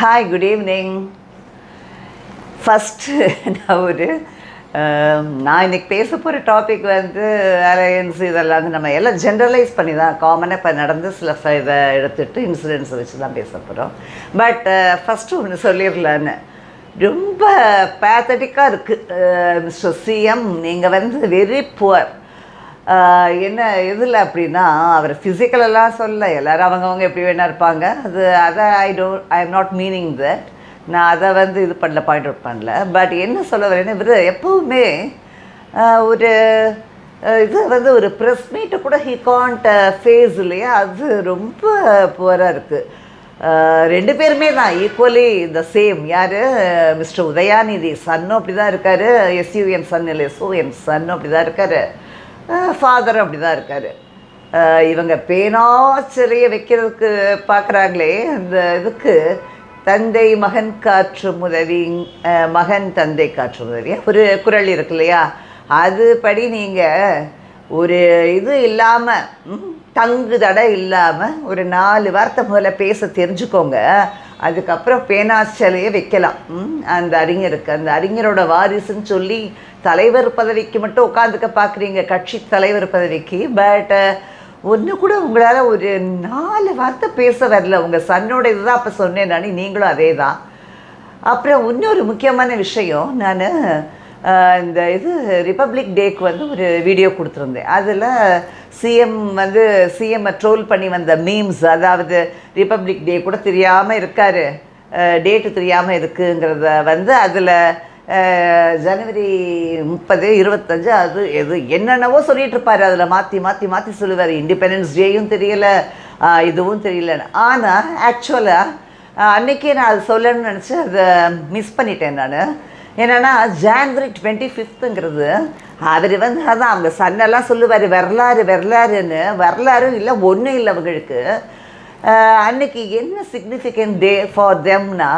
Hi good evening first நான் ஒரு um, நான் இன்னைக்கு பேச போகிற டாபிக் வந்து அலையன்ஸ் இதெல்லாம் வந்து நம்ம எல்லாம் ஜென்ரலைஸ் பண்ணி தான் காமனாக இப்போ நடந்து சில இதை எடுத்துகிட்டு இன்சூரன்ஸை வச்சு தான் பேச போகிறோம் பட் ஃபஸ்ட்டு ஒன்று சொல்லிடலான்னு. ரொம்ப பேத்தட்டிக்காக இருக்குது மிஸ்டர் சிஎம் நீங்கள் வந்து வெரி புவர் என்ன இதில் அப்படின்னா அவர் ஃபிசிக்கலெல்லாம் சொல்ல எல்லோரும் அவங்கவுங்க எப்படி வேணா இருப்பாங்க. அது அதை I don't I am not meaning that நான் அதை வந்து இது பண்ணல பாயிண்ட் அவுட் பண்ணல. பட் என்ன சொல்ல வரேன்னா இவர் எப்போவுமே ஒரு இது வந்து ஒரு ப்ரெஸ் மீட்டை கூட ஹி காண்ட் ஃபேஸ் இல்லையா? அது ரொம்ப புவராக இருக்குது ரெண்டு பேருமே தான் ஈக்குவலி த சேம் யார்? மிஸ்டர் உதயாநிதி சன்னும் அப்படி தான் இருக்கார் எஸ்யூஎன் சன் இல்லை எஸ்ஓஎன் சன்னும் அப்படி தான் இருக்கார். ஃபாதரும் அப்படி தான் இருக்கார். இவங்க பேனாச்சரிய வைக்கிறதுக்கு பார்க்குறாங்களே அந்த இதுக்கு தந்தை மகன் காற்று உதவி மகன் தந்தை காற்று உதவி ஒரு குரல் இருக்கு இல்லையா? அதுபடி நீங்கள் ஒரு இது இல்லாமல் தங்கு தடை இல்லாமல் ஒரு நாலு வார்த்தை முதல்ல பேச தெரிஞ்சுக்கோங்க. அதுக்கப்புறம் பேனாச்சலையே வைக்கலாம். ம், அந்த அறிஞருக்கு அந்த அறிஞரோட வாரிசுன்னு சொல்லி தலைவர் பதவிக்கு மட்டும் உட்காந்துக்க பார்க்குறீங்க. கட்சி தலைவர் பதவிக்கு. பட் ஒன்று கூட உங்களால் ஒரு நாலு வார்த்தை பேச வரல. உங்கள் சன்னோட இதுதான் அப்போ சொன்னேன் நான். நீங்களும் அதே தான் அப்புறம் இன்னொரு முக்கியமான விஷயம் நான் இந்த இது ரிப்பப்ளிக் டேக்கு வந்து ஒரு வீடியோ கொடுத்துருந்தேன். அதில் சிஎம் வந்து சிஎம்மை ட்ரோல் பண்ணி வந்த மீம்ஸ் அதாவது ரிப்பப்ளிக் டே கூட தெரியாமல் இருக்கார். டேட்டு தெரியாமல் இருக்குங்கிறத வந்து அதில் ஜனவரி முப்பது இருபத்தஞ்சு அது எது என்னென்னவோ சொல்லிட்டு இருப்பாரு. அதில் மாற்றி மாற்றி மாற்றி சொல்லுவார். இண்டிபெண்டன்ஸ் டேயும் தெரியல. இதுவும் தெரியலன்னு ஆனால் ஆக்சுவலாக அன்றைக்கே நான் அது சொல்லணும்னு நினச்சி அதை மிஸ் பண்ணிட்டேன் நான். என்னென்னா ஜான்வரி டுவெண்ட்டி ஃபிஃப்த்துங்கிறது அவர் வந்து அதான் அவங்க சன்னெல்லாம் சொல்லுவார் வரலாறு வரலாறுன்னு. வரலாறும் இல்லை ஒன்றும் இல்லை அவங்களுக்கு. அன்னைக்கு என்ன சிக்னிஃபிகண்ட் டே ஃபார் தெம்னா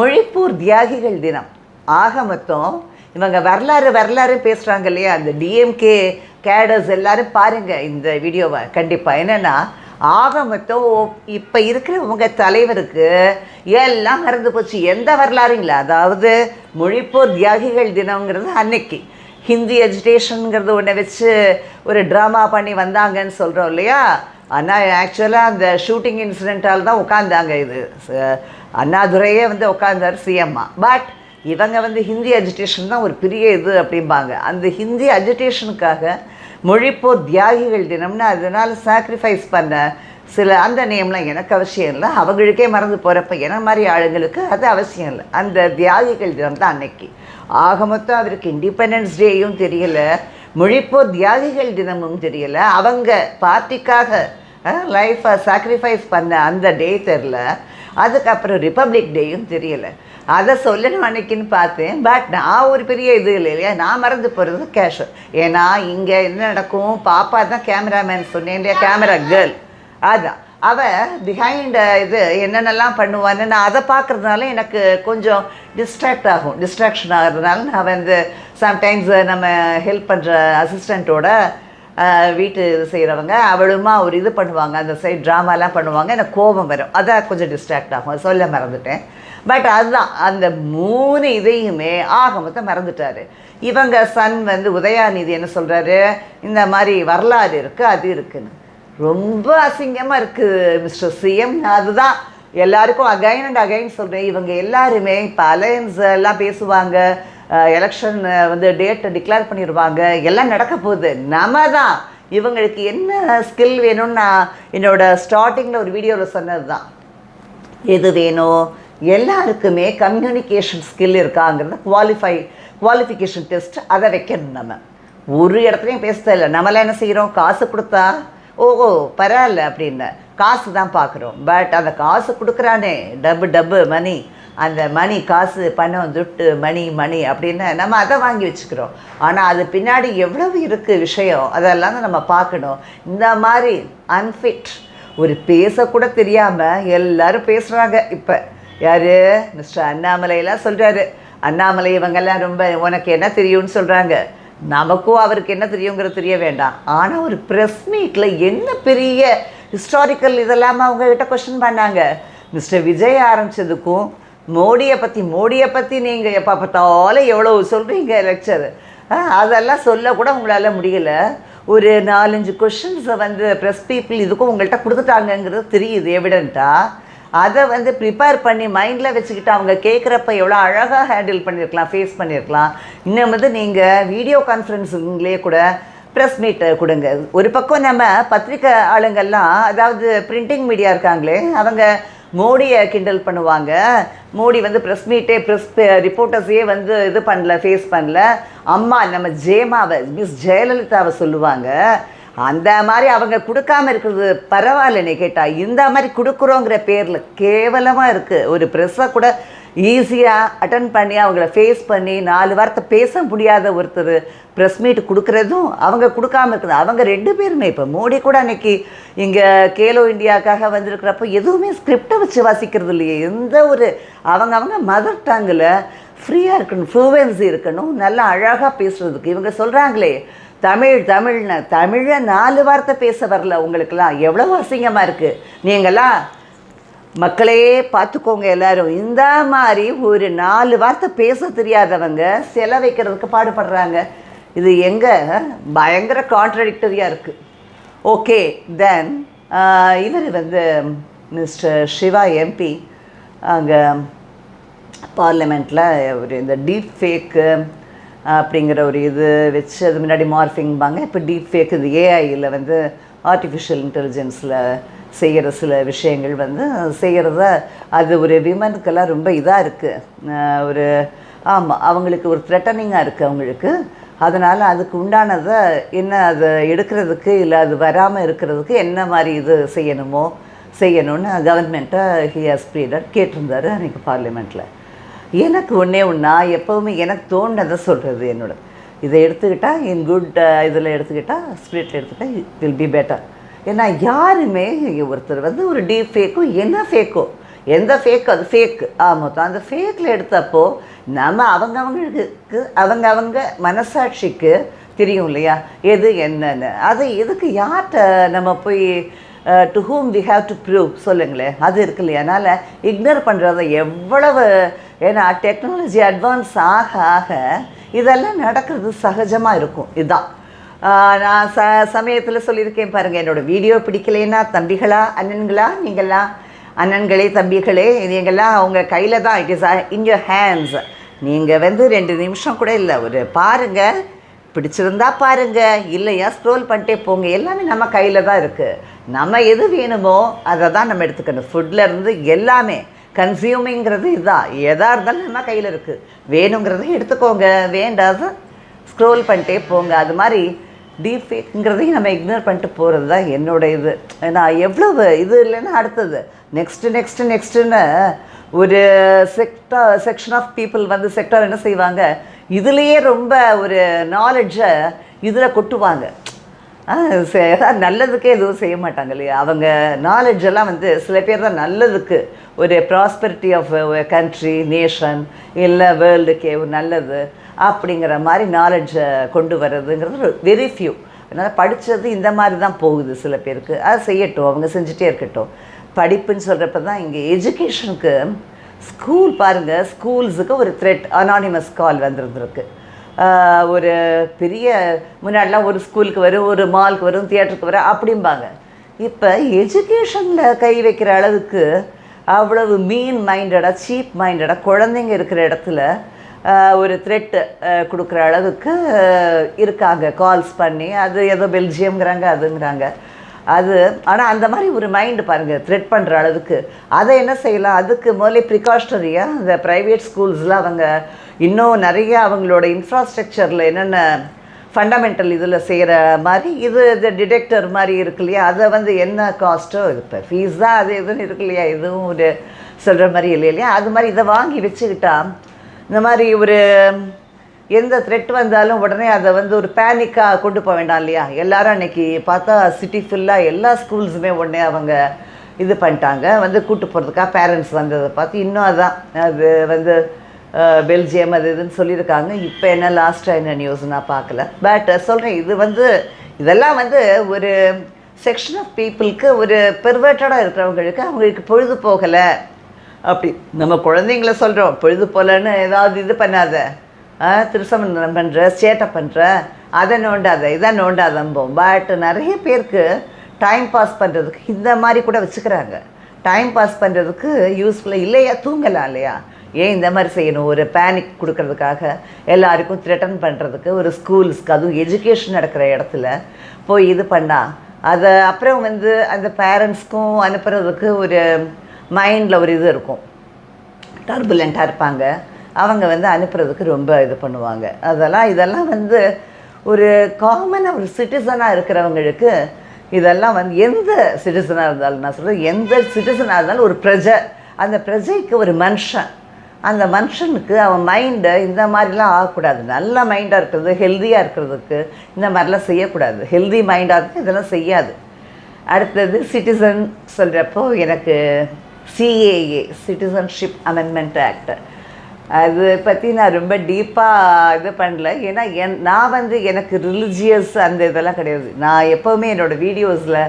மொழிப்பூர் தியாகிகள் தினம். ஆக மொத்தம் இவங்க வரலாறு வரலாறு பேசுகிறாங்க இல்லையா? அந்த டிஎம்கே கேடர்ஸ் எல்லாரும் பாருங்கள் இந்த வீடியோவை கண்டிப்பாக என்னென்னா ஆக மொத்தம் இப்போ இருக்கிற உங்க தலைவருக்கு எல்லாம் மறந்து போச்சு. எந்த வரலாறுங்களா அதாவது மொழிப்போர் தியாகிகள் தினங்கிறது அன்னைக்கு. ஹிந்தி எஜுகேஷனுங்கிறது ஒன்றை வச்சு ஒரு ட்ராமா பண்ணி வந்தாங்கன்னு சொல்கிறோம் இல்லையா? ஆனால் ஆக்சுவலாக அந்த ஷூட்டிங் இன்சிடென்ட்டால் தான் உட்காந்தாங்க இது. ச- அண்ணாதுரையே வந்து உட்காந்தார் சிஎம்மா பட் இவங்க வந்து ஹிந்தி அஜிடேஷன் தான் ஒரு பெரிய இது அப்படிம்பாங்க. அந்த ஹிந்தி அஜிடேஷனுக்காக மொழிப்போர் தியாகிகள் தினம்னு அதனால் சாக்ரிஃபைஸ் பண்ண சில அந்த நேம்லாம் எனக்கு அவசியம் இல்லை. அவங்களுக்கே மறந்து போகிறப்ப என்ன மாதிரி ஆளுங்களுக்கு அது அவசியம் இல்லை. அந்த தியாகிகள் தினம் தான் அன்னைக்கு. ஆக மொத்தம் அவருக்கு இண்டிபெண்டன்ஸ் டேயும் தெரியல. மொழிப்போர் தியாகிகள் தினமும் தெரியல. அவங்க பார்ட்டிக்காக லைஃப்பை சாக்ரிஃபைஸ் பண்ண அந்த டே தெரில அதுக்கப்புறம் ரிப்பப்ளிக் டேயும் தெரியலை. அதை சொல்லணும் அன்னைக்குன்னு பார்த்தேன். பட் நான் ஒரு பெரிய இது இல்லை இல்லையா? நான் மறந்து போகிறது கேஷு ஏன்னா இங்கே என்ன நடக்கும்? பாப்பா தான் கேமராமேன் சொன்னேன் இல்லையா? கேமரா கேர்ள் அதுதான் அவள் பிஹைண்ட் இது என்னென்னலாம் பண்ணுவான்னு நான் அதை பார்க்குறதுனால எனக்கு கொஞ்சம் டிஸ்ட்ராக்ட் ஆகும். டிஸ்ட்ராக்ஷன் ஆகிறதுனால நான் வந்து சம்டைம்ஸ் நம்ம ஹெல்ப் பண்ணுற அசிஸ்டண்ட்டோட வீட்டு இது செய்கிறவங்க அவளுமா ஒரு இது பண்ணுவாங்க அந்த சைட் ட்ராமாலாம் பண்ணுவாங்க எனக்கு கோபம் வரும். அதான் கொஞ்சம் டிஸ்ட்ராக்ட் ஆகும். சொல்ல மறந்துட்டேன். பட் அதுதான் அந்த மூணு இதையுமே ஆக மொத்தம் மறந்துட்டாரு. இவங்க சன் வந்து உதயாநிதி என்ன சொல்கிறாரு இந்த மாதிரி வரலாறு இருக்குது அது இருக்குன்னு. ரொம்ப அசிங்கமாக இருக்குது மிஸ்டர் சிஎம் அதுதான் எல்லாருக்கும் அகைன் அண்ட் அகைன் சொல்கிறேன் இவங்க எல்லாருமே இப்போ அலையன்ஸ் எல்லாம் பேசுவாங்க. எலெக்ஷன் வந்து டேட்டை டிக்ளேர் பண்ணிடுவாங்க எல்லாம் நடக்க போகுது. நம்ம தான் இவங்களுக்கு என்ன ஸ்கில் வேணும்னு நான் என்னோட ஸ்டார்டிங்கில் ஒரு வீடியோவில் சொன்னது தான் எது வேணும்? எல்லாருக்குமே கம்யூனிகேஷன் ஸ்கில் இருக்காங்கிறத குவாலிஃபை குவாலிஃபிகேஷன் டெஸ்ட் அதை வைக்கணும் நம்ம. ஒரு இடத்துலையும் பேச இல்லை. நம்மளாம் என்ன செய்கிறோம் காசு கொடுத்தா ஓஹோ பரவாயில்ல அப்படின்னு. காசு தான் பார்க்குறோம். பட் அந்த காசு கொடுக்குறானே. டப்பு டப்பு மணி அந்த மணி காசு பணம் துட்டு மணி மணி அப்படின்னு நம்ம அதை வாங்கி வச்சுக்கிறோம். ஆனால் அது பின்னாடி எவ்வளவு இருக்குது விஷயம் அதெல்லாம் தான் நம்ம பார்க்கணும். இந்த மாதிரி அன்ஃபிட் ஒரு பேசக்கூட தெரியாமல் எல்லாரும் பேசுகிறாங்க இப்போ. யார்? மிஸ்டர் அண்ணாமலையெல்லாம் சொல்கிறாரு அண்ணாமலை இவங்கெல்லாம் ரொம்ப உனக்கு என்ன தெரியும்னு சொல்கிறாங்க நமக்கும் அவருக்கு என்ன தெரியுங்கிறது தெரிய வேண்டாம். ஆனால் ஒரு ப்ரெஸ் மீட்டில் என்ன பெரிய ஹிஸ்டாரிக்கல் இதெல்லாமா அவங்கக்கிட்ட கொஷின் பண்ணாங்க. மிஸ்டர் விஜய் ஆரம்பித்ததுக்கும் மோடியை பற்றி மோடியை பற்றி நீங்கள் எப்போ பார்த்தாலும் எவ்வளோ சொல்கிறீங்க லெக்சர் அதெல்லாம் சொல்லக்கூட உங்களால் முடியலை. ஒரு நாலஞ்சு கொஷின்ஸை வந்து ப்ரெஸ் பீப்புள் இதுக்கும் உங்கள்கிட்ட கொடுத்துட்டாங்கங்கிறது தெரியுது எவிடெண்ட்டாக அதை வந்து ப்ரிப்பேர் பண்ணி மைண்டில் வச்சுக்கிட்டு அவங்க கேட்குறப்ப எவ்வளோ அழகாக ஹேண்டில் பண்ணியிருக்கலாம் ஃபேஸ் பண்ணியிருக்கலாம் இன்னும் வந்து நீங்கள் வீடியோ கான்ஃபரன்ஸுங்களே கூட ப்ரெஸ் மீட் கொடுங்க. ஒரு பக்கம் நம்ம பத்திரிக்கை ஆளுங்கள்லாம் அதாவது பிரிண்டிங் மீடியா இருக்காங்களே அவங்க மோடியை கிண்டல் பண்ணுவாங்க. மோடி வந்து ப்ரெஸ் மீட்டே ப்ரெஸ் ரிப்போர்ட்டர்ஸையே வந்து இது பண்ணல ஃபேஸ் பண்ணல. அம்மா நம்ம ஜேமாவை மிஸ் ஜெயலலிதாவை சொல்லுவாங்க. அந்த மாதிரி அவங்க கொடுக்காம இருக்கிறது பரவாயில்லன்னு கேட்டால் இந்த மாதிரி கொடுக்குறோங்கிற பேரில் கேவலமாக இருக்குது ஒரு ப்ரெஸ்ஸை கூட ஈஸியாக அட்டன் பண்ணி அவங்கள ஃபேஸ் பண்ணி நாலு வார்த்தை பேச முடியாத ஒருத்தர் ப்ரெஸ் மீட் கொடுக்குறதும் அவங்க கொடுக்காம இருக்குது. அவங்க ரெண்டு பேருமே இப்போ மோடி கூட அன்னைக்கு இங்கே கேலோ இந்தியாக்காக வந்திருக்கிறப்போ எதுவுமே ஸ்கிரிப்டை வச்சு வாசிக்கிறது இல்லையே. எந்த ஒரு அவங்க அவங்க மதர் டங்கில் ஃப்ரீயாக இருக்கணும் ஃப்ளூவென்சி இருக்கணும் நல்லா அழகாக பேசுகிறதுக்கு இவங்க சொல்கிறாங்களே தமிழ் தமிழ்னு தமிழை நாலு வார்த்தை பேச வரல உங்களுக்கெல்லாம். எவ்வளோ அசிங்கமாக இருக்குது நீங்களாம் மக்களே பார்த்துக்கோங்க எல்லாரும். இந்த மாதிரி ஒரு நாலு வார்த்தை பேச தெரியாதவங்க சிலை வைக்கிறதுக்கு பாடுபடுறாங்க. இது எங்கே? பயங்கர கான்ட்ரடிக்டரியாக இருக்குது ஓகே தென் இவர் வந்து மிஸ்டர் சிவா எம்பி அங்கே பார்லிமெண்ட்டில் ஒரு இந்த டீப் ஃபேக்கு அப்படிங்கிற ஒரு இது வச்சு அது முன்னாடி மார்ஃபிங்பாங்க இப்போ டீப் ஃபேக் இது ஏஐயில் வந்து ஆர்டிஃபிஷியல் இன்டெலிஜென்ஸில் செய்கிற சில விஷயங்கள் வந்து செய்கிறத அது ஒரு விமனுக்கெல்லாம் ரொம்ப இதாக இருக்குது ஒரு ஆமாம் அவங்களுக்கு ஒரு த்ரெட்டனிங்காக இருக்குது அவங்களுக்கு. அதனால் அதுக்கு உண்டானதை என்ன அதை எடுக்கிறதுக்கு இல்லை அது வராமல் இருக்கிறதுக்கு என்ன மாதிரி இது செய்யணுமோ செய்யணும்னு கவர்மெண்ட்டை ஹி ஹாஸ் கேட்டிருந்தார் கேட்டிருந்தாரு அன்றைக்கி பார்லிமெண்ட்டில் எனக்கு ஒன்றே ஒன்றா எப்போவுமே எனக்கு தோணுனதை சொல்கிறது என்னோட. இதை எடுத்துக்கிட்டால் இன் குட் இதில் எடுத்துக்கிட்டால் ஸ்பிரிட்டில் எடுத்துக்கிட்டால் வில் பி பெட்டர் ஏன்னா யாருமே ஒருத்தர் வந்து ஒரு டீப் ஃபேக்கோ என்ன ஃபேக்கோ எந்த ஃபேக்கோ அது ஃபேக்கு ஆமாம் அந்த ஃபேக்கில் எடுத்தப்போ நம்ம அவங்க அவங்களுக்கு அவங்க அவங்க மனசாட்சிக்கு தெரியும் இல்லையா? எது என்னன்னு. அது எதுக்கு யார்கிட்ட நம்ம போய் to whom we have to prove சொல்லுங்களேன் அது இருக்கு இல்லையா? அதனால் இக்னோர் பண்ணுறத எவ்வளவு ஏன்னா டெக்னாலஜி அட்வான்ஸ் ஆக ஆக இதெல்லாம் நடக்கிறது சகஜமாக இருக்கும். இதுதான் நான் ச சமயத்தில் சொல்லியிருக்கேன் பாருங்கள் என்னோடய வீடியோ பிடிக்கலைன்னா தம்பிகளா அண்ணன்களா நீங்கள்லாம் அண்ணன்களே தம்பிகளே நீங்கள்லாம் அவங்க கையில் தான் it is in your hands நீங்கள் வந்து ரெண்டு நிமிஷம் கூட இல்லை ஒரு பாருங்கள் பிடிச்சிருந்தா பாருங்க இல்லையா ஸ்க்ரோல் பண்ணிட்டே போங்க. எல்லாமே நம்ம கையில் தான் இருக்குது நம்ம எது வேணுமோ அதை தான் நம்ம எடுத்துக்கணும். ஃபுட்லேருந்து எல்லாமே கன்சியூமிங்கிறது இதுதான் எதாக இருந்தாலும் நம்ம கையில் இருக்குது வேணுங்கிறத எடுத்துக்கோங்க. வேண்டாத ஸ்க்ரோல் பண்ணிட்டே போங்க. அது மாதிரி டீஃபேக்குங்கிறதையும் நம்ம இக்னோர் பண்ணிட்டு போகிறது தான் என்னோட இது ஏன்னா எவ்வளவு இது இல்லைன்னா அடுத்தது. நெக்ஸ்ட்டு நெக்ஸ்ட்டு நெக்ஸ்ட்டுன்னு ஒரு செக்டா செக்ஷன் ஆஃப் பீப்புள் வந்து செக்டார் என்ன செய்வாங்க? இதுலேயே ரொம்ப ஒரு நாலெட்ஜை இதில் கொட்டுவாங்க. சே- நல்லதுக்கே எதுவும் செய்ய மாட்டாங்க இல்லையா? அவங்க நாலெட்ஜ் எல்லாம் வந்து சில பேர் தான் நல்லதுக்கு. ஒரு ப்ராஸ்பெரிட்டி ஆஃப் கண்ட்ரி நேஷன் இல்லை வேர்ல்டுக்கே ஒரு நல்லது அப்படிங்கிற மாதிரி நாலெட்ஜை கொண்டு வர்றதுங்கிறது வெரி ஃபியூ அதனால் படித்தது இந்த மாதிரி தான் போகுது சில பேருக்கு. அது செய்யட்டும் அவங்க செஞ்சுட்டே இருக்கட்டும். படிப்புன்னு சொல்கிறப்ப தான் இங்கே எஜுகேஷனுக்கு ஸ்கூல் பாருங்கள் ஸ்கூல்ஸுக்கு ஒரு த்ரெட் அனானிமஸ் கால் வந்துருந்துருக்கு. ஒரு பெரிய முன்னாடிலாம் ஒரு ஸ்கூலுக்கு வரும் ஒரு மாலுக்கு வரும் தியேட்டருக்கு வரும் அப்படிம்பாங்க. இப்போ எஜுகேஷனில் கை வைக்கிற அளவுக்கு அவ்வளவு மீன் மைண்டடாக சீப் மைண்டடாக குழந்தைங்க இருக்கிற இடத்துல ஒரு த்ரெட்டு கொடுக்குற அளவுக்கு இருக்காங்க. கால்ஸ் பண்ணி அது ஏதோ பெல்ஜியம்ங்கிறாங்க அதுங்கிறாங்க. அது ஆனால் அந்த மாதிரி ஒரு மைண்டு பாருங்கள் த்ரெட் பண்ணுற அளவுக்கு. அதை என்ன செய்யலாம்? அதுக்கு முதல்ல ப்ரிகாஷனரியாக இந்த ப்ரைவேட் ஸ்கூல்ஸில் அவங்க இன்னும் நிறைய அவங்களோட இன்ஃப்ராஸ்ட்ரக்சரில் என்னென்ன ஃபண்டமெண்டல் இதில் செய்கிற மாதிரி இது இது டிடெக்டர் மாதிரி இருக்கு இல்லையா? அதை வந்து என்ன காஸ்ட்டோ இப்போ ஃபீஸ் தான் அது எதுவும் இருக்கு இல்லையா? எதுவும் ஒரு சொல்கிற மாதிரி இல்லை இல்லையா? அது மாதிரி இதை வாங்கி வச்சுக்கிட்டா இந்த மாதிரி ஒரு எந்த த்ரெட் வந்தாலும் உடனே அதை வந்து ஒரு பேனிக்காக கொண்டு போக வேண்டாம் இல்லையா? எல்லாரும் அன்னைக்கு பார்த்தா சிட்டி ஃபுல்லாக எல்லா ஸ்கூல்ஸுமே உடனே அவங்க இது பண்ணிட்டாங்க. வந்து கூட்டு போகிறதுக்காக பேரண்ட்ஸ் வந்ததை பார்த்து இன்னும் அதான் அது வந்து பெல்ஜியம் அது இதுன்னு சொல்லியிருக்காங்க. இப்போ என்ன லாஸ்ட்டாக என்ன நியூஸ் நான் பார்க்கல. பட் சொல்கிறேன் இது வந்து இதெல்லாம் வந்து ஒரு செக்ஷன் ஆஃப் பீப்புளுக்கு ஒரு பெர்வர்ட்டடாக இருக்கிறவங்களுக்கு அவங்களுக்கு பொழுது போகலை. அப்படி நம்ம குழந்தைங்கள சொல்கிறோம் பொழுது போகலன்னு ஏதாவது இது பண்ணாத. ஆ, திருசமந்தனம் பண்ணுற சேட்டை பண்ணுற அதை நோண்டாத இதை நோண்டாதம்போம் பட் நிறைய பேருக்கு டைம் பாஸ் பண்ணுறதுக்கு இந்த மாதிரி கூட வச்சுக்கிறாங்க. டைம் பாஸ் பண்ணுறதுக்கு யூஸ்ஃபுல்லாக இல்லையா? தூங்கலாம் இல்லையா? ஏன் இந்த மாதிரி செய்யணும்? ஒரு பேனிக் கொடுக்கறதுக்காக எல்லாருக்கும் த்ரெட்டன் பண்ணுறதுக்கு ஒரு ஸ்கூல்ஸ்க்கு அதுவும் எஜுகேஷன் நடக்கிற இடத்துல போய் இது பண்ணா. அதை அப்புறம் வந்து அந்த பேரண்ட்ஸ்க்கும் அனுப்புகிறதுக்கு ஒரு மைண்டில் ஒரு இது இருக்கும். டர்புலண்ட்டாக இருப்பாங்க. அவங்க வந்து அனுப்புறதுக்கு ரொம்ப இது பண்ணுவாங்க. அதெல்லாம் இதெல்லாம் வந்து ஒரு காமனாக ஒரு சிட்டிசனாக இருக்கிறவங்களுக்கு இதெல்லாம் வந்து எந்த சிட்டிசனாக இருந்தாலும் நான் சொல்கிறேன் எந்த சிட்டிசனாக இருந்தாலும் ஒரு பிரஜை. அந்த பிரஜைக்கு ஒரு மனுஷன். அந்த மனுஷனுக்கு அவன் மைண்டை இந்த மாதிரிலாம் ஆகக்கூடாது. நல்ல மைண்டாக இருக்கிறது ஹெல்த்தியாக இருக்கிறதுக்கு இந்த மாதிரிலாம் செய்யக்கூடாது. ஹெல்தி மைண்டாக இருக்கு இதெல்லாம் செய்யாது. அடுத்தது சிட்டிசன் சொல்கிறப்போ எனக்கு சிஏஏ சிட்டிசன்ஷிப் அமெண்ட்மெண்ட் ஆக்ட் அது பற்றி நான் ரொம்ப டீப்பாக இது பண்ணல. ஏன்னா என் நான் வந்து எனக்கு ரிலிஜியஸ் அந்த இதெல்லாம் கிடையாது. நான் எப்போவுமே என்னோடய வீடியோஸில்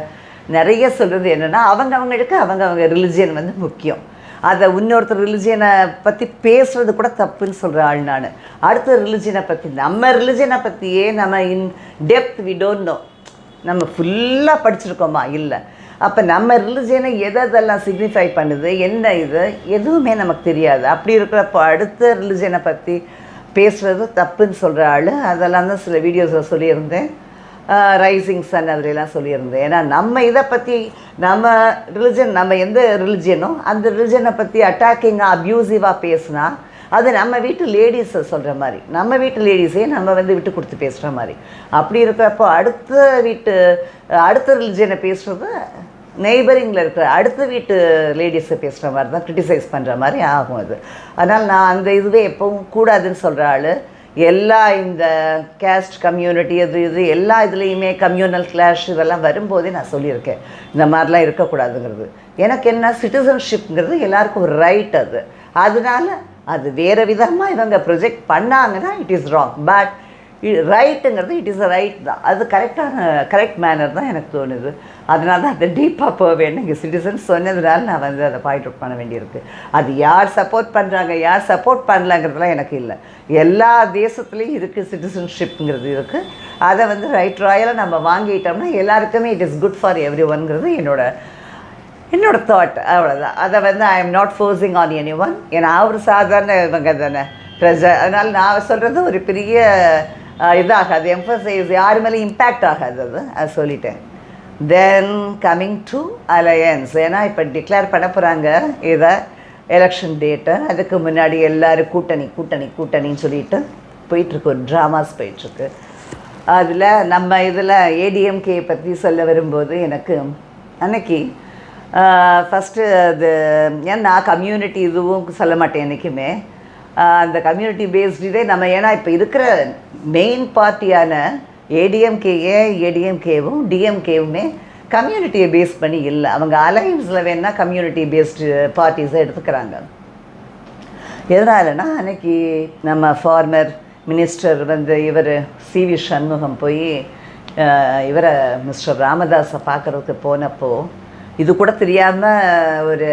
நிறைய சொல்கிறது என்னென்னா அவங்கவங்களுக்கு அவங்கவங்க ரிலிஜியன் வந்து முக்கியம். அதை இன்னொருத்தர் ரிலிஜியனை பற்றி பேசுகிறது கூட தப்புன்னு சொல்கிற ஆள் நான். அடுத்த ரிலிஜியனை பற்றி நம்ம ரிலிஜியனை பற்றியே நம்ம in depth we don't know நம்ம ஃபுல்லாக படிச்சிருக்கோமா? இல்லை. அப்போ நம்ம ரிலிஜியனை எதை அதெல்லாம் சிக்னிஃபை பண்ணுது? என்ன இது? எதுவுமே நமக்கு தெரியாது. அப்படி இருக்கிறப்போ அடுத்த ரிலிஜியனை பற்றி பேசுகிறது தப்புன்னு சொல்கிற ஆள். அதெல்லாம் தான் சில வீடியோஸில் சொல்லியிருந்தேன். ரைசிங் சன் அதுலலாம் சொல்லியிருந்தேன். ஏன்னா நம்ம இதை பற்றி நம்ம ரிலிஜன் நம்ம எந்த ரிலிஜியனோ அந்த ரிலிஜனை பற்றி அட்டாக்கிங்காக அப்யூசிவாக பேசுனா அது நம்ம வீட்டு லேடிஸை சொல்கிற மாதிரி. நம்ம வீட்டு லேடிஸே நம்ம வந்து விட்டு கொடுத்து பேசுகிற மாதிரி. அப்படி இருக்கிறப்போ அடுத்த வீட்டு அடுத்த ரிலிஜனை பேசுகிறது நெய்பரிங்கில் இருக்கிற அடுத்த வீட்டு லேடிஸை பேசுகிற மாதிரி தான் க்ரிட்டிசைஸ் பண்ணுற மாதிரி ஆகும் அது. அதனால் நான் அந்த இதுவே எப்பவும் கூடாதுன்னு சொல்கிற ஆள். எல்லா இந்த கேஸ்ட் கம்யூனிட்டி அது இது எல்லா இதுலேயுமே கம்யூனல் கிளாஷ் இதெல்லாம் வரும்போதே நான் சொல்லியிருக்கேன். இந்த மாதிரிலாம் இருக்கக்கூடாதுங்கிறது. எனக்கு என்ன சிட்டிசன்ஷிப்ங்கிறது எல்லாருக்கும் ஒரு ரைட் அது. அதனால அது வேறு விதமாக இவங்க ப்ரொஜெக்ட் பண்ணாங்கன்னா இட் இஸ் ராங் பட் ரைட்டுங்கிறது இட் இஸ் அ ரைட் தான். அது கரெக்டான கரெக்ட் மேனர் தான் எனக்கு தோணுது. அதனால தான் அதை டீப்பாக போக வேண்டும். இங்கே சிட்டிசன்ஸ் சொன்னதுனால நான் வந்து அதை பாயிண்ட் அவுட் பண்ண வேண்டியிருக்கு. அது யார் சப்போர்ட் பண்ணுறாங்க யார் சப்போர்ட் பண்ணலங்கிறதுலாம் எனக்கு இல்லை. எல்லா தேசத்துலேயும் இருக்குது சிட்டிசன்ஷிப்ங்கிறது இருக்குது அதை வந்து ரைட் ராயலாக நம்ம வாங்கிட்டோம்னா எல்லாருக்குமே it is good for every ஒன்ங்கிறது என்னோடய என்னோடய தாட் அவ்வளோதான் அதை வந்து I am not forcing on anyone ஏன்னா அவர் சாதாரண இவங்க தானே. பிரஜை அதனால் நான் சொல்கிறது ஒரு பெரிய இதாகாது. எம்ஃபசைஸ் யார் மேலே இம்பேக்ட் ஆகாது அது. அது சொல்லிட்டேன். தென் கம்மிங் டு அலையன்ஸ் ஏன்னா இப்போ டிக்ளேர் பண்ண போகிறாங்க இதை எலெக்ஷன் டேட்டை அதுக்கு முன்னாடி எல்லோரும் கூட்டணி கூட்டணி கூட்டணின்னு சொல்லிட்டு போயிட்டுருக்கு ஒரு ட்ராமாஸ் போயிட்டுருக்கு அதில் நம்ம இதில் ஏடிஎம்கே பற்றி சொல்ல வரும்போது எனக்கு அன்னைக்கு ஃபஸ்ட்டு அது ஏன் நான் கம்யூனிட்டி இதுவும் சொல்ல மாட்டேன் என்றைக்குமே அந்த கம்யூனிட்டி பேஸ்டே நம்ம ஏன்னா இப்போ இருக்கிற மெயின் பார்ட்டியான ஏடிஎம்கேயே ஏடிஎம்கேவும் டிஎம்கேவுமே கம்யூனிட்டியை பேஸ் பண்ணி இல்லை. அவங்க அலைன்ஸில் வேணால் கம்யூனிட்டி பேஸ்டு பார்ட்டிஸை எடுத்துக்கிறாங்க. எதனாலனா அன்னைக்கு நம்ம ஃபார்மர் மினிஸ்டர் வந்து இவர் சி வி சண்முகம் போய் இவரை மிஸ்டர் ராமதாஸை பார்க்குறதுக்கு போனப்போ இது கூட தெரியாமல் ஒரு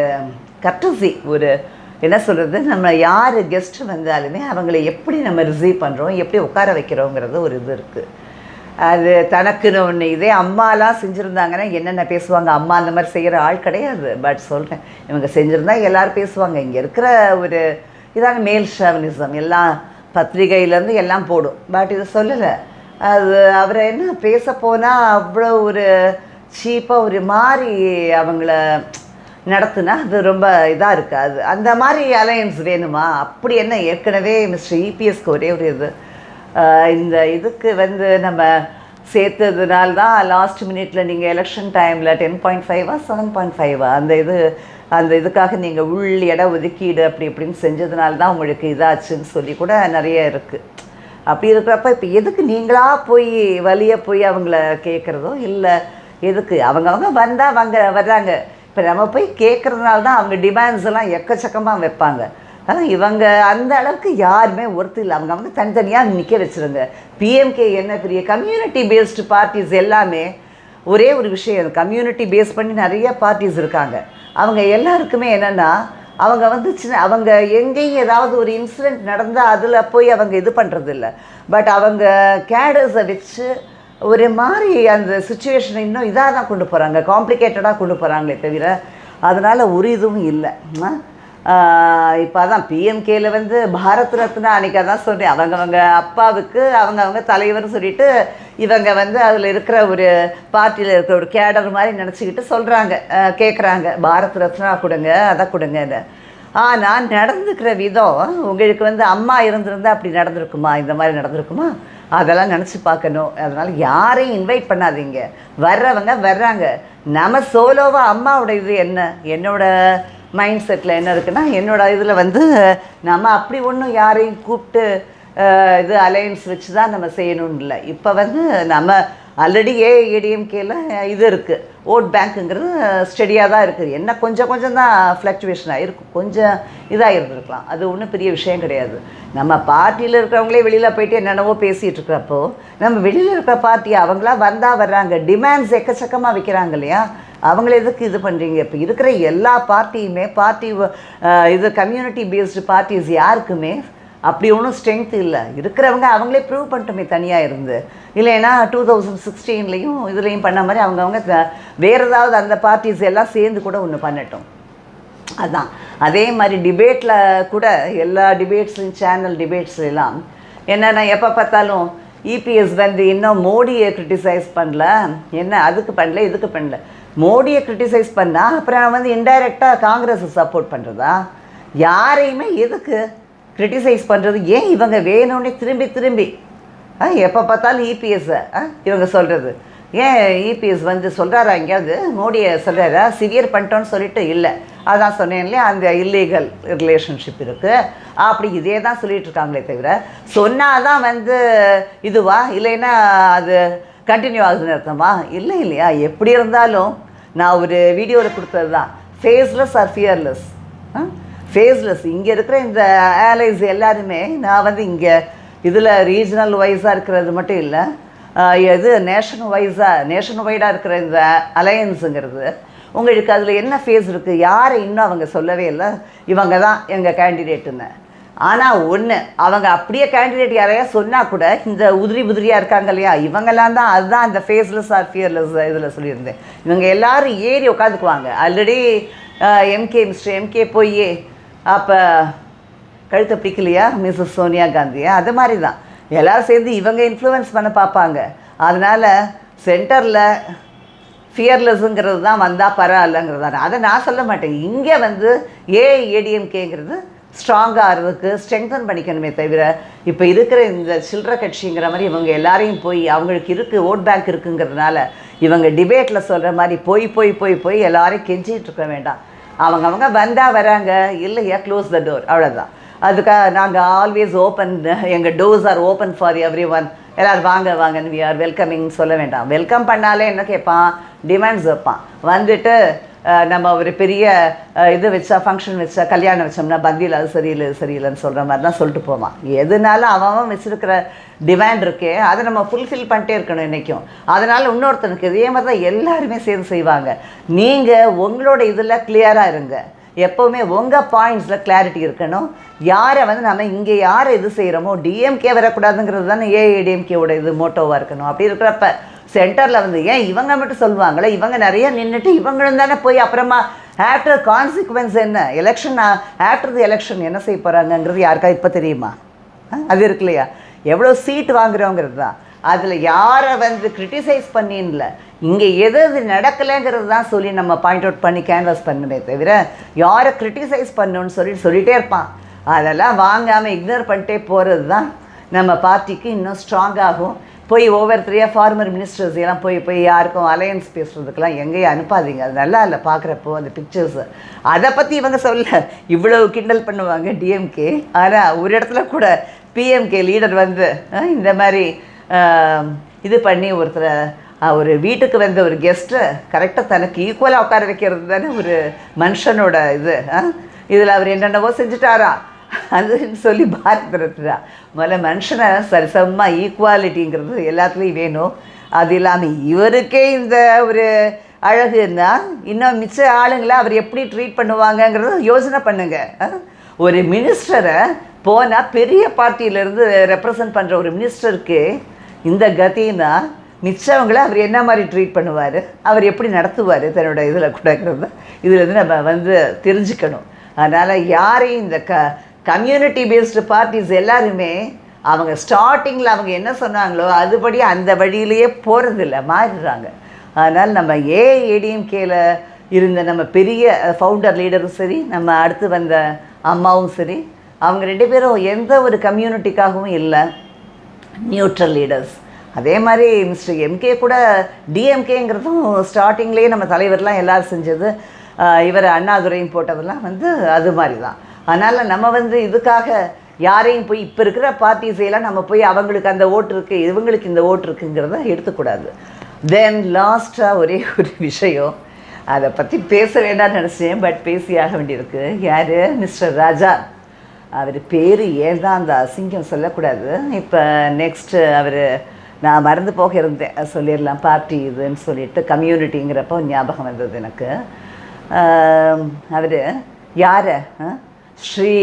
கர்டசி ஒரு என்ன சொல்கிறது நம்ம யார் கெஸ்ட் வந்தாலுமே அவங்கள எப்படி நம்ம ரிசீவ் பண்ணுறோம் எப்படி உட்கார வைக்கிறோங்கிறது ஒரு இது இருக்குது அது தனக்குன்னு ஒன்று இதே அம்மாலாம் செஞ்சுருந்தாங்கன்னா என்னென்ன பேசுவாங்க? அம்மா அந்த மாதிரி செய்கிற ஆள் கிடையாது. பட் சொல்கிறேன் இவங்க செஞ்சுருந்தா எல்லோரும் பேசுவாங்க. இங்கே இருக்கிற ஒரு இதான மேல் ஷாவனிசம் எல்லாம் பத்திரிகையிலேருந்து எல்லாம் போடும். பட் இது சொல்லலை. அது அவரை என்ன பேச போனால் அவ்வளோ ஒரு சீப்பாக ஒரு மாதிரி அவங்கள நடத்துனா அது ரொம்ப இதாக இருக்காது. அந்த மாதிரி அலையன்ஸ் வேணுமா? அப்படி என்ன? ஏற்கனவே மிஸ்டர் இபிஎஸ்க்கு ஒரே ஒரு இது. இந்த இதுக்கு வந்து நம்ம சேர்த்ததுனால தான் லாஸ்ட் மினிட்ல நீங்கள் எலெக்ஷன் டைமில் டென் பாயிண்ட் ஃபைவா செவன் பாயிண்ட் ஃபைவா அந்த இது அந்த இதுக்காக நீங்கள் உள் இட ஒதுக்கீடு அப்படி இப்படின்னு செஞ்சதுனால தான் உங்களுக்கு இதாச்சுன்னு சொல்லி கூட நிறைய இருக்குது அப்படி இருக்கிறப்ப இப்போ எதுக்கு நீங்களாக போய் வழியாக போய் அவங்கள கேட்குறதோ இல்லை எதுக்கு? அவங்கவங்க வந்தால் அவங்க வர்றாங்க. இப்போ நம்ம போய் கேட்குறதுனால தான் அவங்க டிமாண்ட்ஸ் எல்லாம் எக்கச்சக்கமாக வைப்பாங்க. ஆனால் இவங்க அந்த அளவுக்கு யாருமே ஒருத்தர் இல்லை. அவங்க அவங்க தனித்தனியாக நிற்க வச்சுருங்க. பிஎம்கே என்ன பெரிய கம்யூனிட்டி பேஸ்டு பார்ட்டிஸ் எல்லாமே ஒரே ஒரு விஷயம். கம்யூனிட்டி பேஸ் பண்ணி நிறைய பார்ட்டிஸ் இருக்காங்க. அவங்க எல்லாருக்குமே என்னென்னா அவங்க வந்து சின்ன அவங்க எங்கேயும் ஏதாவது ஒரு இன்சிடெண்ட் நடந்தால் அதில் போய் அவங்க இது பண்ணுறது இல்லை பட் அவங்க கேடர்ஸை வச்சு ஒரு மாதிரி அந்த சுச்சுவேஷனை இன்னும் இதாக தான் கொண்டு போகிறாங்க காம்ப்ளிகேட்டடாக கொண்டு போகிறாங்களே தவிர அதனால் ஒரு இதுவும் இல்லை. இப்போ அதான் பிஎம்கேல வந்து பாரத் ரத்னா அன்றைக்கி அதான் சொன்னேன். அவங்கவங்க அப்பாவுக்கு அவங்க அவங்க தலைவர்னு சொல்லிட்டு இவங்க வந்து அதில் இருக்கிற ஒரு பார்ட்டியில் இருக்கிற ஒரு கேடர் மாதிரி நினச்சிக்கிட்டு சொல்கிறாங்க கேட்குறாங்க பாரத் ரத்னா கொடுங்க அதை கொடுங்கன்னு ஆனால் நடந்துக்கிற விதம் உங்களுக்கு வந்து அம்மா இருந்திருந்தால் அப்படி நடந்திருக்குமா? இந்த மாதிரி நடந்திருக்குமா? அதெல்லாம் நினச்சி பார்க்கணும். அதனால் யாரையும் இன்வைட் பண்ணாதீங்க. வர்றவங்க வர்றாங்க. நம்ம சோலோவாக அம்மாவோட இது என்ன? என்னோட மைண்ட் செட்டில் என்ன இருக்குன்னா என்னோட இதில் வந்து நம்ம அப்படி ஒன்றும் யாரையும் கூப்பிட்டு இது அலையன்ஸ் வச்சு தான் நம்ம செய்யணும்னு இல்லை. இப்போ வந்து நம்ம ஆல்ரெடி ஏடிஎம்கேல இது இருக்குது ஓட் பேங்க்குங்கிறது ஸ்டெடியாக தான் இருக்குது. என்ன கொஞ்சம் கொஞ்சம் தான் ஃப்ளக்சுவேஷனாக இருக்கும் கொஞ்சம் இதாக இருந்திருக்கலாம் அது ஒன்றும் பெரிய விஷயம் கிடையாது. நம்ம பார்ட்டியில் இருக்கிறவங்களே வெளியில் போயிட்டு என்னென்னவோ பேசிகிட்டு இருக்கிறப்போ நம்ம வெளியில் இருக்கிற பார்ட்டி அவங்களா வந்தால் வர்றாங்க. டிமாண்ட்ஸ் எக்கச்சக்கமாக வைக்கிறாங்க இல்லையா? அவங்கள எதுக்கு இது பண்ணுறீங்க இப்போ இருக்கிற எல்லா பார்ட்டியுமே பார்ட்டி இது கம்யூனிட்டி பேஸ்டு பார்ட்டிஸ் யாருக்குமே அப்படி ஒன்றும் ஸ்ட்ரென்த் இல்லை. இருக்கிறவங்க அவங்களே ப்ரூவ் பண்ணிட்டோமே தனியாக இருந்து. இல்லைன்னா டூ தௌசண்ட் சிக்ஸ்டீன்லேயும் இதுலேயும் பண்ண மாதிரி அவங்கவுங்க த- வேறு ஏதாவது அந்த பார்ட்டிஸ் எல்லாம் சேர்ந்து கூட ஒன்று பண்ணட்டும். அதுதான் அதே மாதிரி டிபேட்டில் கூட எல்லா டிபேட்ஸ்லையும் சேனல் எல்லாம் என்னென்னா எப்போ பார்த்தாலும் இபிஎஸ் வந்து இன்னும் மோடியை க்ரிட்டிசைஸ் பண்ணல. என்ன அதுக்கு பண்ணல இதுக்கு பண்ணல. மோடியை க்ரிட்டிசைஸ் பண்ணால் அப்புறம் வந்து இன்டைரக்டாக காங்கிரஸை சப்போர்ட் பண்ணுறதா யாரையுமே எதுக்கு? க்ரிட்டிசைஸ் பண்ணுறது ஏன் இவங்க வேணும்னே திரும்பி திரும்பி? ஆ எப்போ பார்த்தாலும் இபிஎஸ் இவங்க சொல்கிறது ஏன் இபிஎஸ் வந்து சொல்கிறாரா எங்கேயாவது? மோடியை சொல்கிறாரா சிவியர் பண்ணிட்டோன்னு சொல்லிட்டு இல்லை. அதான் சொன்னேன் இல்லையா? அந்த இல்லீகல் ரிலேஷன்ஷிப் இருக்குது அப்படி இதே தான் சொல்லிகிட்டு இருக்காங்களே தவிர சொன்னால் தான் வந்து இதுவா? இல்லைன்னா அது கண்டினியூ ஆகுதுன்னு அர்த்தமா? இல்லை இல்லையா? எப்படி இருந்தாலும் நான் ஒரு வீடியோவில் கொடுத்தது தான் ஃபேஸ்லெஸ் ஆர் ஃபியர்லெஸ் ஆ? ஃபேஸ்லெஸ் இங்கே இருக்கிற இந்த ஏலைஸ் எல்லாருமே நான் வந்து இங்கே இதில் ரீஜனல் வைஸாக இருக்கிறது மட்டும் இல்லை எது நேஷன் வைஸாக நேஷன் வைடாக இருக்கிற இந்த அலையன்ஸுங்கிறது உங்களுக்கு அதில் என்ன ஃபேஸ் இருக்குது யாரை இன்னும் அவங்க சொல்லவே இல்லை? இவங்க தான் எங்கள் கேண்டிடேட்டுன்னு ஆனால் ஒன்று அவங்க அப்படியே கேண்டிடேட் யாரையா சொன்னால் கூட இந்த உதிரி உதிரியாக இருக்காங்க இல்லையா? இவங்கெல்லாம் தான் அதுதான் அந்த ஃபேஸ்லெஸ் ஆர் ஃபியர்லெஸ் இதில் சொல்லியிருந்தேன். இவங்க எல்லாரும் ஏறி உட்காந்துக்குவாங்க. Already M K mister M K போய் அப்போ கழுத்தை பிடிக்கலையா மிஸ்ஸஸ் சோனியா காந்தியா? அது மாதிரி தான் எல்லோரும் சேர்ந்து இவங்க இன்ஃப்ளூயன்ஸ் பண்ண பார்ப்பாங்க. அதனால் சென்டரில் ஃபியர்லெஸ்ஸுங்கிறது தான் வந்தால் பரவாயில்லங்கிறது தான் அதை நான் சொல்ல மாட்டேன். இங்கே வந்து ஏஐஏடிஎம்கேங்கிறது ஸ்ட்ராங்காக ஆகிறதுக்கு ஸ்ட்ரெங்தன் பண்ணிக்கணுமே தவிர இப்போ இருக்கிற இந்த சில்லற கட்சிங்கிற மாதிரி இவங்க எல்லாரையும் போய் அவங்களுக்கு இருக்குது ஓட் பேங்க் இருக்குங்கிறதுனால இவங்க டிபேட்டில் சொல்கிற மாதிரி போய் போய் போய் போய் எல்லாரையும் கெஞ்சிகிட்டு இருக்க வேண்டாம். அவங்க அவங்க வந்தால் வராங்க இல்லையா? க்ளோஸ் த டோர் அவ்வளோதான் அதுக்காக நாங்கள் ஆல்வேஸ் ஓப்பன் எங்கள் doors are open for everyone எல்லோரும் வாங்க வாங்கன்னு வி ஆர் வெல்கமிங் சொல்ல வேண்டாம். வெல்கம் பண்ணாலே என்ன கேட்பான் டிமாண்ட்ஸ் வைப்பான். வந்துட்டு நம்ம ஒரு பெரிய இது வச்சா ஃபங்க்ஷன் வச்சா கல்யாணம் வச்சோம்னா பந்தியில் அது சரியில்லை சரியில்லைன்னு சொல்கிற மாதிரி தான் சொல்லிட்டு போவான். எதுனாலும் அவன் அவன் டிமாண்ட் இருக்கே அதை நம்ம ஃபுல்ஃபில் பண்ணிட்டே இருக்கணும் இன்றைக்கும் அதனால் இன்னொருத்தனுக்கு இதே மாதிரி தான் எல்லாருமே சேர்ந்து செய்வாங்க. நீங்கள் உங்களோட இதில் கிளியராக இருங்க. எப்போவுமே உங்கள் பாயிண்ட்ஸில் கிளாரிட்டி இருக்கணும். யாரை வந்து நம்ம இங்கே யாரை இது செய்கிறோமோ டிஎம்கே வரக்கூடாதுங்கிறது தானே ஏஐடிஎம்கேவோட இது மோட்டோவாக இருக்கணும். அப்படி இருக்கிறப்ப சென்டரில் வந்து ஏன் இவங்க மட்டும் சொல்லுவாங்களே? இவங்க நிறைய நின்றுட்டு இவங்களும் தானே போய் அப்புறமா ஆஃப்டர் கான்சிக்வன்ஸ் என்ன? எலெக்ஷன் ஆஃப்டர் தி எலெக்ஷன் என்ன செய்ய போகிறாங்கங்கிறது யாருக்கா இப்போ தெரியுமா? அது இருக்கு இல்லையா? எவ்வளோ சீட் வாங்குறோங்கிறது தான். அதில் யாரை வந்து கிரிட்டிசைஸ் பண்ணின்ல இங்கே எது எது நடக்கலைங்கிறது தான் சொல்லி நம்ம பாயிண்ட் அவுட் பண்ணி கேன்வாஸ் பண்ணுமே தவிர யாரை கிரிட்டிசைஸ் பண்ணணும்னு சொல்லி சொல்லிகிட்டே இருப்பான். அதெல்லாம் வாங்காமல் இக்னோர் பண்ணிட்டே போகிறது தான் நம்ம பார்ட்டிக்கு இன்னும் ஸ்ட்ராங்காகும் போய் ஒவ்வொருத்தரையாக ஃபார்மர் மினிஸ்டர்ஸ் எல்லாம் போய் போய் யாருக்கும் அலையன்ஸ் பேசுகிறதுக்கெல்லாம் எங்கேயும் அனுப்பாதீங்க. அது நல்லா இல்லை பார்க்குறப்போ அந்த பிக்சர்ஸ் அதை பற்றி இவங்க சொல்ல இவ்வளவு கிண்டல் பண்ணுவாங்க டிஎம்கே ஆனால் ஒரு இடத்துல கூட பிஎம்கே லீடர் வந்து இந்த மாதிரி இது பண்ணி ஒருத்தரை ஒரு வீட்டுக்கு வந்த ஒரு கெஸ்ட்டை கரெக்டாக தனக்கு ஈக்குவலாக உட்கார வைக்கிறது தானே ஒரு மனுஷனோட இது இதில் அவர் என்னென்னவோ செஞ்சுட்டாரா? அதுன்னு சொல்லி பாரத் ரத்னா. முதல்ல மனுஷனை சரிசமமாக ஈக்குவாலிட்டிங்கிறது எல்லாத்துலேயும் வேணும். அது இல்லாமல் இவருக்கே இந்த ஒரு அழகுன்னா இன்னும் மிச்ச ஆளுங்களை அவர் எப்படி ட்ரீட் பண்ணுவாங்கங்கிறத யோசனை பண்ணுங்கள் ஒரு மினிஸ்டரை போனால் பெரிய பார்ட்டியிலேருந்து ரெப்ரசன்ட் பண்ணுற ஒரு மினிஸ்டருக்கு இந்த கத்தின்னா மிச்சவங்களை அவர் என்ன மாதிரி ட்ரீட் பண்ணுவார்? அவர் எப்படி நடத்துவார் தன்னோட இதில் கூடங்கிறத? இதுலேருந்து நம்ம வந்து தெரிஞ்சுக்கணும். அதனால் யாரையும் இந்த க கம்யூனிட்டி பேஸ்டு பார்ட்டிஸ் எல்லாருமே அவங்க ஸ்டார்டிங்கில் அவங்க என்ன சொன்னாங்களோ அதுபடி அந்த வழியிலேயே போகிறதில்ல மாறிடுறாங்க. அதனால் நம்ம ஏஏடிஎம்கேயில் இருந்த நம்ம பெரிய ஃபவுண்டர் லீடரும் சரி நம்ம அடுத்து வந்த அம்மாவும் சரி அவங்க ரெண்டு பேரும் எந்த ஒரு கம்யூனிட்டிக்காகவும் இல்லை. நியூட்ரல் லீடர்ஸ் அதே மாதிரி மிஸ்டர் எம்கே கூட டிஎம்கேங்கிறதும் ஸ்டார்டிங்லேயே நம்ம தலைவர்லாம் எல்லோரும் செஞ்சது இவர் அண்ணாதுரையும் போட்டதெல்லாம் வந்து அது மாதிரி தான். அதனால் நம்ம வந்து இதுக்காக யாரையும் போய் இப்போ இருக்கிற பார்ட்டிஸையெல்லாம் நம்ம போய் அவங்களுக்கு அந்த ஓட்டு இருக்குது இவங்களுக்கு இந்த ஓட்டு இருக்குங்கிறத எடுத்துக்கூடாது தென் லாஸ்ட்டாக ஒரே ஒரு விஷயம். அதை பற்றி பேச வேண்டாம்னு நினச்சேன் பட் பேசியாக வேண்டியிருக்கு. யார்? மிஸ்டர் ராஜா. அவர் பேர் ஏன் தான் அந்த அசிங்கம் சொல்லக்கூடாது. இப்போ நெக்ஸ்ட்டு அவர் நான் மறந்து போக இருந்தேன். சொல்லிடலாம் பார்ட்டி இதுன்னு சொல்லிட்டு கம்யூனிட்டிங்கிறப்போ ஞாபகம் வந்தது எனக்கு. அவர் யார்? ஸ்ரீ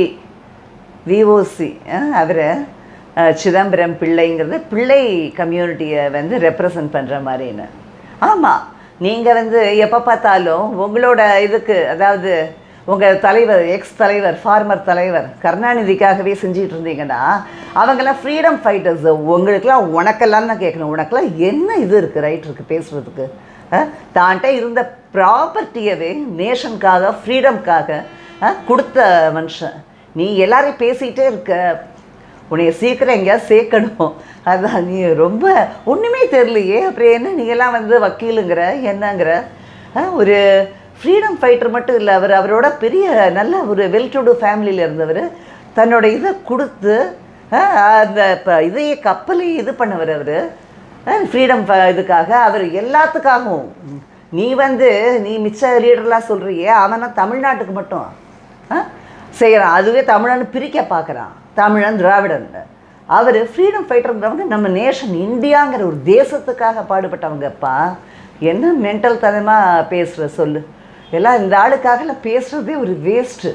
விஓசி அவர் சிதம்பரம் பிள்ளைங்கிறது பிள்ளை கம்யூனிட்டியை வந்து ரெப்ரசன்ட் பண்ணுற மாதிரின்னு. ஆமாம் நீங்கள் வந்து எப்போ பார்த்தாலும் உங்களோட இதுக்கு அதாவது உங்கள் தலைவர் எக்ஸ் தலைவர் ஃபார்மர் தலைவர் கருணாநிதிக்காகவே செஞ்சிட்டு இருந்தீங்கன்னா அவங்கெல்லாம் ஃப்ரீடம் ஃபைட்டர்ஸ் உங்களுக்கெல்லாம் உனக்கெல்லாம் தான் கேட்கணும். உனக்கெல்லாம் என்ன இது இருக்குது ரைட் இருக்குது பேசுகிறதுக்கு தான்கிட்ட இருந்த ப்ராப்பர்ட்டியவே நேஷனுக்காக ஃப்ரீடம்காக கொடுத்த மனுஷன். நீ எல்லாரையும் பேசிகிட்டே இருக்க. உன்னைய சீக்கிரம் எங்கேயாவது சேர்க்கணும். அதான் நீ ரொம்ப ஒன்றுமே தெரியலையே. அப்புறம் என்ன நீங்கள்லாம் வந்து வக்கீலுங்கிற என்னங்கிற? ஆ, ஒரு ஃப்ரீடம் ஃபைட்டர் மட்டும் இல்லை அவர் அவரோட பெரிய நல்ல ஒரு வெல் டு டூ ஃபேமிலியில் இருந்தவர். தன்னோட இதை கொடுத்து ஆ, அந்த இப்போ இதையே கப்பலையே இது பண்ணவர் அவர். ஃப்ரீடம் இதுக்காக அவர் எல்லாத்துக்காகவும். நீ வந்து நீ மிச்ச லீடர்லாம் சொல்கிறியே அவனா தமிழ்நாட்டுக்கு மட்டும். செய்கிறான் அதுவே தமிழன்னு பிரிக்க பார்க்குறான். தமிழன் திராவிடன். அவர் ஃப்ரீடம் ஃபைட்டருங்கிறவங்க நம்ம நேஷன் இந்தியாங்கிற ஒரு தேசத்துக்காக பாடுபட்டவங்கப்பா என்ன மென்டல் தனமாக பேசுகிற சொல்லு. எல்லாம் இந்த ஆளுக்காகலாம் பேசுகிறதே ஒரு வேஸ்ட்டு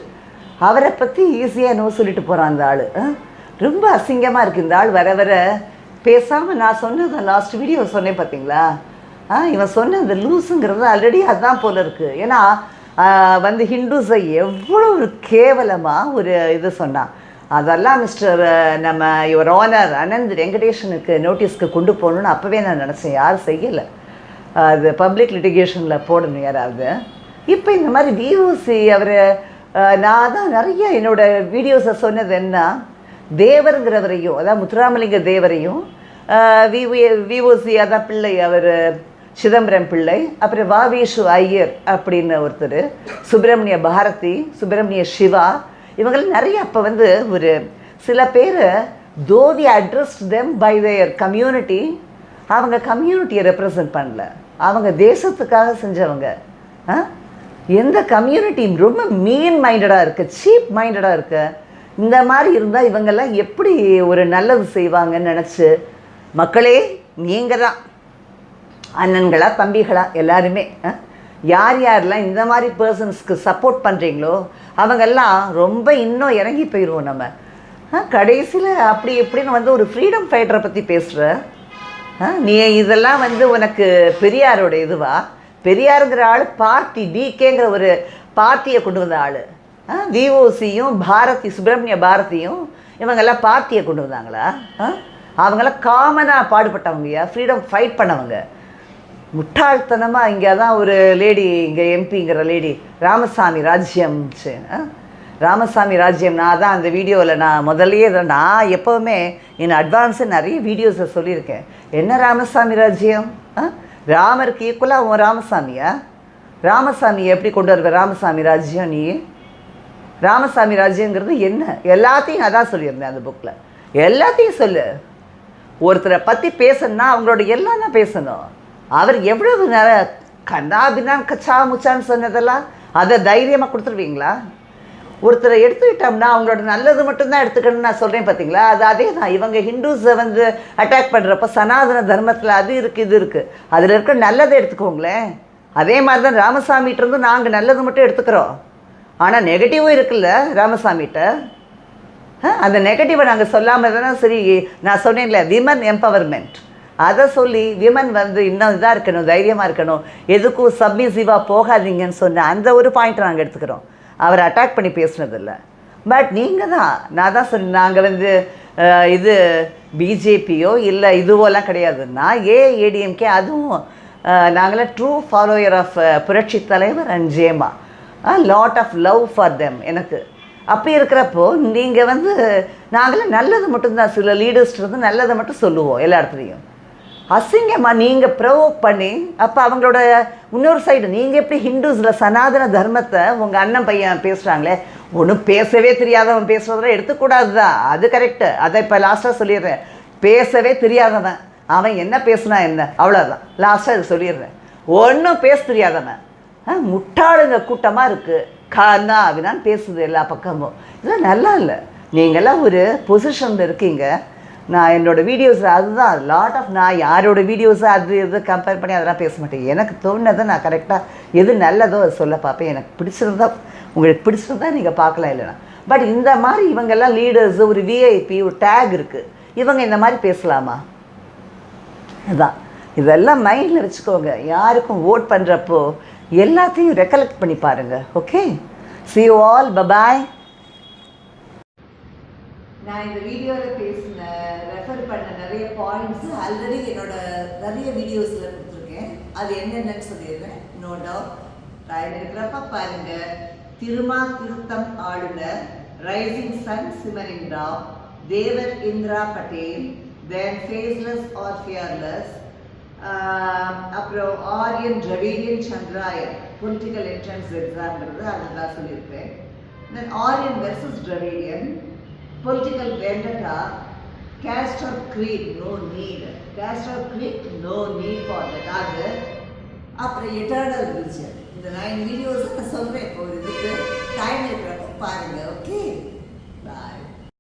அவரை பற்றி ஈஸியாக என்னவோ சொல்லிட்டு போகிறான் அந்த ஆள். ரொம்ப அசிங்கமாக இருக்குது இந்த ஆள். வர வர பேசாமல் நான் சொன்னது லாஸ்ட் வீடியோ சொன்னேன் பார்த்தீங்களா ஆ இவன் சொன்ன இந்த லூஸுங்கிறது ஆல்ரெடி அதுதான் போல இருக்குது ஏன்னா வந்து ஹிந்துஸை எவ்வளோ ஒரு கேவலமாக ஒரு இது சொன்னான் அதெல்லாம் மிஸ்டர் நம்ம யுவர் ஓனர் அனந்த் வெங்கடேஷனுக்கு நோட்டீஸ்க்கு கொண்டு போகணுன்னு அப்போவே நான் நினச்சேன். யாரும் செய்யலை. அது பப்ளிக் லிட்டிகேஷனில் போடணும் யாராவது. இப்போ இந்த மாதிரி விஓசி அவர் நான் தான் நிறைய என்னோட வீடியோஸை சொன்னது என்ன? தேவருங்கிறவரையும் அதாவது முத்துராமலிங்க தேவரையும் விஓசி அதான் பிள்ளை அவர். சிதம்பரம் பிள்ளை அப்புறம் வாவேஷு ஐயர் அப்படின்னு ஒருத்தர் சுப்பிரமணிய பாரதி சுப்பிரமணிய சிவா இவங்கெல்லாம் நிறைய அப்போ வந்து ஒரு சில பேர் தோதி address them by their community அவங்க கம்யூனிட்டியை ரெப்ரசன்ட் பண்ணல. அவங்க தேசத்துக்காக செஞ்சவங்க. ஆ? எந்த கம்யூனிட்டி ரொம்ப மீன் மைண்டடாக இருக்கு சீப் மைண்டடாக இருக்கு. இந்த மாதிரி இருந்தால் இவங்கெல்லாம் எப்படி ஒரு நல்லது செய்வாங்கன்னு நினச்சி மக்களே நீங்கள் தான் அண்ணன்களா தம்பிகளா எல்லாருமே யார் யாரெல்லாம் இந்த மாதிரி பர்சன்ஸ்க்கு சப்போர்ட் பண்ணுறீங்களோ அவங்கெல்லாம் ரொம்ப இன்னும் இறங்கி போயிடுவோம் நம்ம. கடைசியில் அப்படி எப்படின்னு வந்து ஒரு ஃப்ரீடம் ஃபைட்டரை பற்றி பேசுகிற நீ இதெல்லாம் வந்து உனக்கு பெரியாரோட இதுவா? பெரியாருங்கிற ஆள் பார்ட்டி டிகேங்கிற ஒரு பார்ட்டியை கொண்டு வந்த ஆள். விஓசியும் பாரதி சுப்பிரமணிய பாரதியும் இவங்கெல்லாம் பார்ட்டியை கொண்டு வந்தாங்களா? ஆ? அவங்கெல்லாம் காமனாக பாடுபட்டவங்கயா? ஃப்ரீடம் ஃபைட் பண்ணவங்க. முட்டாள்தனமாக இங்கே தான் ஒரு லேடி இங்கே எம்பிங்கிற லேடி ராமசாமி ராஜ்யம் ஆ? ராமசாமி ராஜ்யம் நான் தான் அந்த வீடியோவில் நான் முதல்லையே நான் எப்போவுமே என் அட்வான்ஸு நிறைய வீடியோஸை சொல்லியிருக்கேன். என்ன ராமசாமி ராஜ்யம்? ஆ? ராமருக்கு ஈக்குவலாக உன் ராமசாமியா? ராமசாமி எப்படி கொண்டு வருவ ராமசாமி ராஜ்யம் நீ? ராமசாமி ராஜ்யங்கிறது என்ன? எல்லாத்தையும் அதான் சொல்லியிருந்தேன் அந்த புக்கில் எல்லாத்தையும் சொல்லு. ஒருத்தரை பற்றி பேசணுன்னா அவங்களோட எல்லாம் தான் பேசணும். அவர் எவ்வளவு நேரம் கண்ணாபின்னான் கச்சா முச்சான்னு சொன்னதெல்லாம் அதை தைரியமாக கொடுத்துருவீங்களா? ஒருத்தரை எடுத்துக்கிட்டோம்னா அவங்களோட நல்லது மட்டும்தான் எடுத்துக்கணும்னு நான் சொல்கிறேன் பார்த்தீங்களா அது அதே தான் இவங்க ஹிந்துஸை வந்து அட்டாக் பண்ணுறப்ப சனாதன தர்மத்தில் அது இருக்குது இது இருக்குது அதில் இருக்கிற நல்லதை எடுத்துக்கோங்களேன். அதே மாதிரி தான் ராமசாமிகிட்ட இருந்து நாங்கள் நல்லது மட்டும் எடுத்துக்கிறோம். ஆனால் நெகட்டிவும் இருக்குல்ல ராமசாமிகிட்ட? அந்த நெகட்டிவை நாங்கள் சொல்லாமல் தானே சரி நான் சொன்னேன்ல விமன் எம்பவர்மெண்ட் அதை சொல்லி விமன் வந்து இன்னும் இதாக இருக்கணும் தைரியமாக இருக்கணும். எதுக்கும் சப்மிசிவாக போகாதீங்கன்னு சொன்ன அந்த ஒரு பாயிண்ட் நாங்கள் எடுத்துக்கிறோம். அவரை அட்டாக் பண்ணி பேசுனதில்லை. பட் நீங்கள் தான் நான் தான் சொன்னேன் நாங்கள் வந்து இது பிஜேபியோ இல்லை இதுவோலாம் கிடையாதுன்னா நான் ஏ ஏடிஎம்கே அதுவும் நாங்களாம் ட்ரூ ஃபாலோயர் ஆஃப் புரட்சி தலைவர் and ஜேமா lot of love for them எனக்கு. அப்படி இருக்கிறப்போ நீங்கள் வந்து நாங்களாம் நல்லது மட்டும்தான் சில லீடர்ஸ் இருந்து நல்லதை மட்டும் சொல்லுவோம் எல்லா இடத்துலையும். அசிங்கமாக நீங்கள் ப்ரவோக் பண்ணி அப்போ அவங்களோட இன்னொரு சைடு நீங்கள் எப்படி ஹிந்துஸில் சனாதன தர்மத்தை உங்கள் அண்ணன் பையன் பேசுகிறாங்களே ஒன்றும் பேசவே தெரியாதவன் பேசுகிறதெல்லாம் எடுத்துக்கூடாது தான் அது கரெக்டு அதை இப்போ லாஸ்ட்டாக சொல்லிடுறேன். பேசவே தெரியாதவன். அவன் என்ன பேசுனா என்ன? அவ்வளோதான் லாஸ்ட்டாக இது சொல்லிடுறேன். ஒன்றும் பேச தெரியாதவன். ஆ, முட்டாளுங்க கூட்டமாக இருக்குது கானா அப்படின்னா பேசுது எல்லா பக்கமும். இதெல்லாம் நல்லா இல்லை. நீங்களாம் ஒரு பொசிஷனில் இருக்கீங்க. நான் என்னோடய வீடியோஸ் அதுதான் லாட் ஆஃப் நான் யாரோட வீடியோஸை அது இது கம்பேர் பண்ணி அதெல்லாம் பேச மாட்டேன். எனக்கு தோணுனதை நான் கரெக்டாக எது நல்லதோ அதை சொல்ல பார்ப்பேன். எனக்கு பிடிச்சிருந்தா உங்களுக்கு பிடிச்சிருந்தா நீங்கள் பார்க்கலாம் இல்லைனா பட் இந்த மாதிரி இவங்கெல்லாம் லீடர்ஸ் ஒரு விஐபி ஒரு டேக் இருக்குது இவங்க இந்த மாதிரி பேசலாமா? அதான் இதெல்லாம் மைண்டில் வச்சுக்கோங்க. யாருக்கும் ஓட் பண்ணுறப்போ எல்லாத்தையும் ரெக்கலெக்ட் பண்ணி பாருங்கள் okay see you all bye நான் இந்த வீடியோவில் பேசின ரெஃபர் பண்ண நிறைய பாயிண்ட்ஸ் ஆல்ரெடி என்னோட நிறைய வீடியோஸில் கொடுத்துருக்கேன். அது என்னென்னு சொல்லிடுறேன். நோ டவுட் டைம் இருக்கிறப்ப பாருங்க. திருமா திருத்தம் ஆளுநர் rising sun simmering Rao Thevar Indira Patel then faceless or fearless அப்புறம் ஆரியன் ரவீரியன் சந்திராயன் பொலிட்டிக்கல் என்ட்ரன்ஸ் எக்ஸாம்ன்றது அதுதான் சொல்லியிருப்பேன். Then Aryan versus Dravidian political vendetta, caste or creed, no need. Caste or creed, no need for that. அது அப்புறம் eternal religion இந்த nine videos நான் சொல்கிறேன் இப்போ ஒரு இதுக்கு டைம் இருக்கிறப்ப பாருங்கள் ஓகே